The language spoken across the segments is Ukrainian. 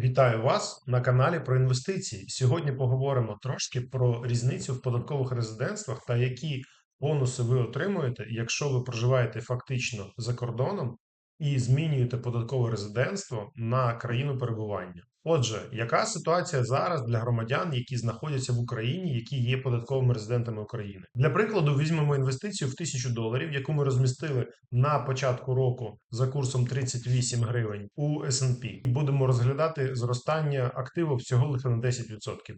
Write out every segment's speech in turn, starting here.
Вітаю вас на каналі про інвестиції. Сьогодні поговоримо трошки про різницю в податкових резидентствах та які бонуси ви отримуєте, якщо ви проживаєте фактично за кордоном і змінюєте податкове резидентство на країну перебування. Отже, яка ситуація зараз для громадян, які знаходяться в Україні, які є податковими резидентами України? Для прикладу, візьмемо інвестицію в 1000 доларів, яку ми розмістили на початку року за курсом 38 гривень у S&P. будемо розглядати зростання активу всього лише на 10%.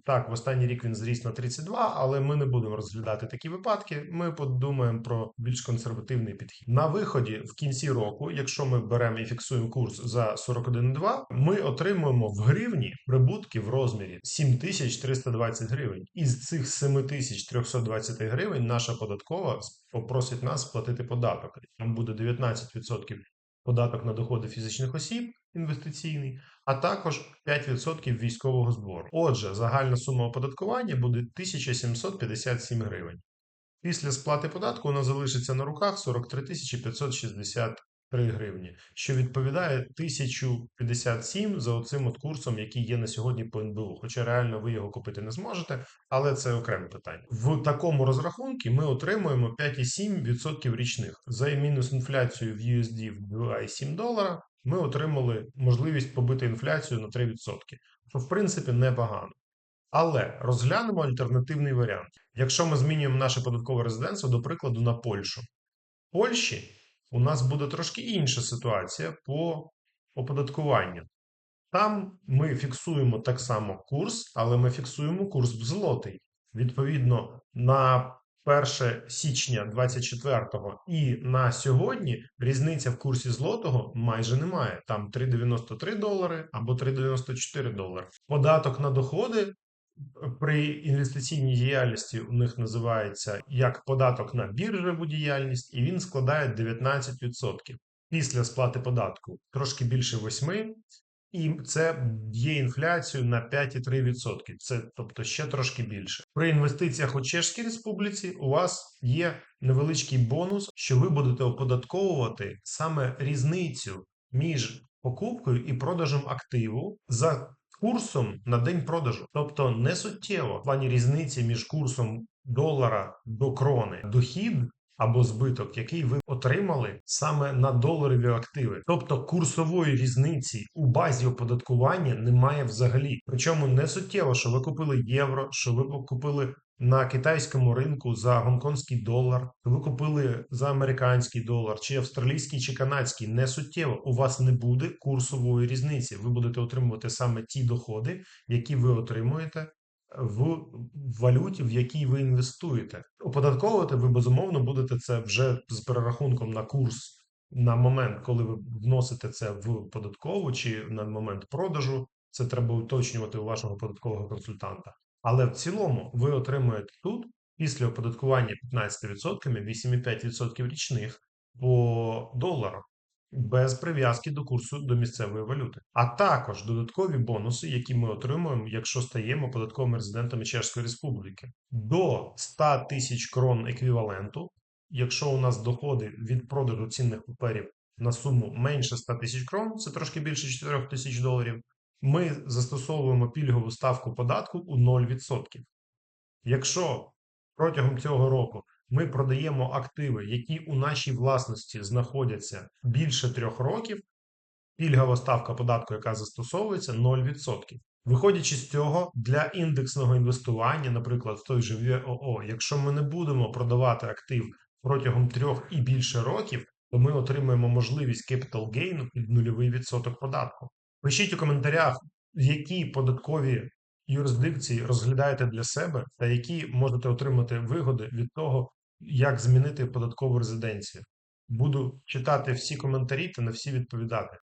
Так, в останній рік він зріс на 32, але ми не будемо розглядати такі випадки. Ми подумаємо про більш консервативний підхід. На виході в кінці року, якщо ми беремо і фіксуємо курс за 41,2, ми отримуємо в гривні прибутки в розмірі 7320 гривень. Із цих 7320 гривень наша податкова попросить нас сплатити податок. Там буде 19% податок на доходи фізичних осіб інвестиційний, а також 5% військового збору. Отже, загальна сума оподаткування буде 1757 гривень. Після сплати податку у нас залишиться на руках 43 563 гривні, що відповідає 1057 за оцим от курсом, який є на сьогодні по НБУ. Хоча реально ви його купити не зможете, але це окреме питання. В такому розрахунку ми отримуємо 5,7% річних. За мінус інфляцію в USD в 2,7 долара ми отримали можливість побити інфляцію на 3%, що в принципі непогано. Але розглянемо альтернативний варіант. Якщо ми змінюємо наше податкове резидентство, до прикладу, на Польщу. Польщі у нас буде трошки інша ситуація по оподаткуванню. Там ми фіксуємо так само курс, але ми фіксуємо курс в злотий. Відповідно, на 1 січня 24-го і на сьогодні різниця в курсі злотого майже немає. Там 3,93 долари або 3,94 долари. Податок на доходи при інвестиційній діяльності у них називається як податок на біржеву діяльність, і він складає 19%. Після сплати податку трошки більше 8%, і це є інфляцією на 5,3%. Це тобто ще трошки більше. При інвестиціях у Чешській Республіці у вас є невеличкий бонус, що ви будете оподатковувати саме різницю між покупкою і продажем активу за курсом на день продажу. Тобто не суттєво в плані різниці між курсом долара до крони дохід. Або збиток, який ви отримали саме на доларові активи, тобто курсової різниці у базі оподаткування немає взагалі. Причому не суттєво, що ви купили євро, що ви купили на китайському ринку за гонконгський долар, ви купили за американський долар, чи австралійський, чи канадський, не суттєво. У вас не буде курсової різниці. Ви будете отримувати саме ті доходи, які ви отримуєте. В валюті, в якій ви інвестуєте, оподатковувати ви безумовно будете це вже з перерахунком на курс на момент, коли ви вносите це в податкову чи на момент продажу. Це треба уточнювати у вашого податкового консультанта. Але в цілому ви отримуєте тут після оподаткування 15% 8,5% річних по долару без прив'язки до курсу до місцевої валюти, а також додаткові бонуси, які ми отримуємо, якщо стаємо податковими резидентами Чешської Республіки, до 100 тисяч крон еквіваленту. Якщо у нас доходи від продажу цінних паперів на суму менше 100 тисяч крон, це трошки більше 4 тисяч доларів, ми застосовуємо пільгову ставку податку у 0%. Якщо протягом цього року ми продаємо активи, які у нашій власності знаходяться більше трьох років, пільгова ставка податку, яка застосовується, 0%. Виходячи з цього, для індексного інвестування, наприклад, в той же ВОО, якщо ми не будемо продавати актив протягом трьох і більше років, то ми отримаємо можливість capital gain під нульовий відсоток податку. Пишіть у коментарях, які податкові юрисдикції розглядаєте для себе, та які можете отримати вигоди від того, як змінити податкову резиденцію. Буду читати всі коментарі та на всі відповідати.